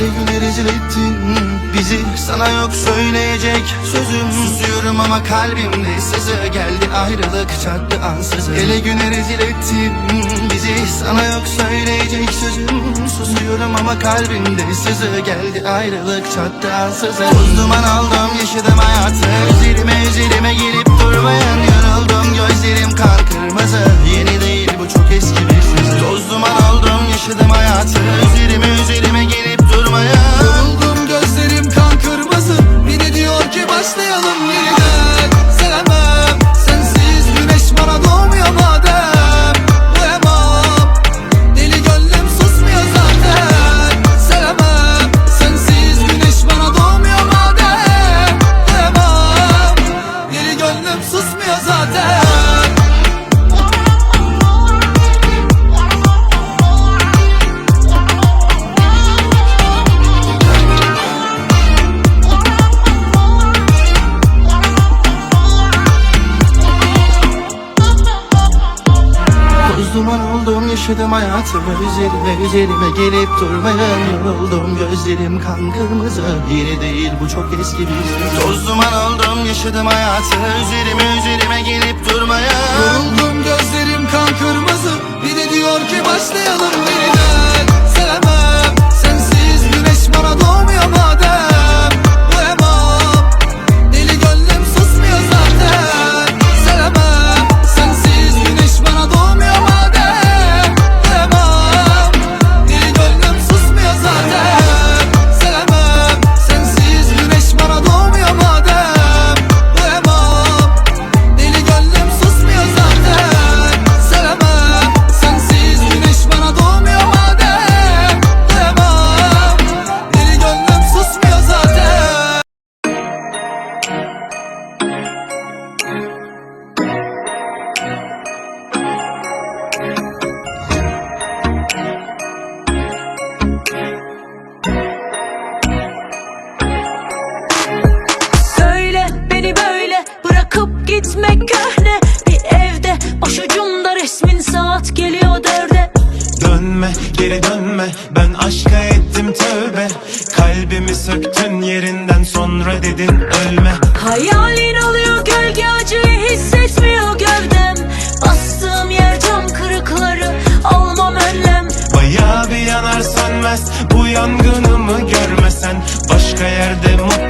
Hele güne rezil ettin. Bizi Sana yok söyleyecek sözüm. Susuyorum ama kalbimde sızı. Geldi ayrılık çarptı ansızın. Hele güne rezil ettin. Bizi Sana yok söyleyecek sözüm. Susuyorum ama kalbimde sızı. Geldi ayrılık çarptı ansızın. Toz duman aldım yaşadım hayatı. Üzerime üzerime gelip durmayan Yoruldum. Gözlerim kan kırmızı yaşadım hayatımı Üzerime üzerime gelip durmayan Yoruldum. Gözlerim kan kırmızı Yeni değil bu çok eski bir Toz duman oldum yaşadım hayatı Üzerime üzerime gelip Dönme geri dönme. Ben aşka ettim tövbe. Kalbimi söktün yerinden sonra dedin ölme. Hayalin alıyor gölge acıyı hissetmiyor gövdem. Bastığım yer cam kırıkları almam önlem. Bayağı bir yanar sönmez bu yangınımı görmesen. Başka yerde mutluyken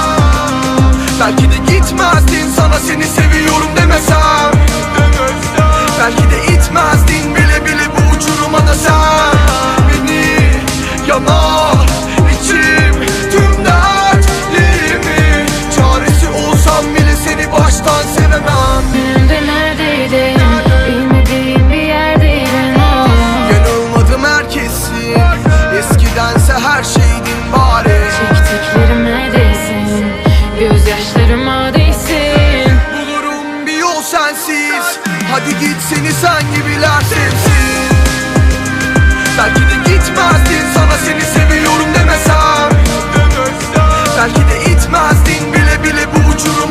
Belki de gitmezdin sana seni seviyorum demesem. Belki de itmezdin bile bile bu uçuruma da sen. Beni yanar hiç seni sen gibiler sevsin. Belki de gitmezdin sana seni seviyorum demesem. Belki de itmezdin bile bile bu uçurum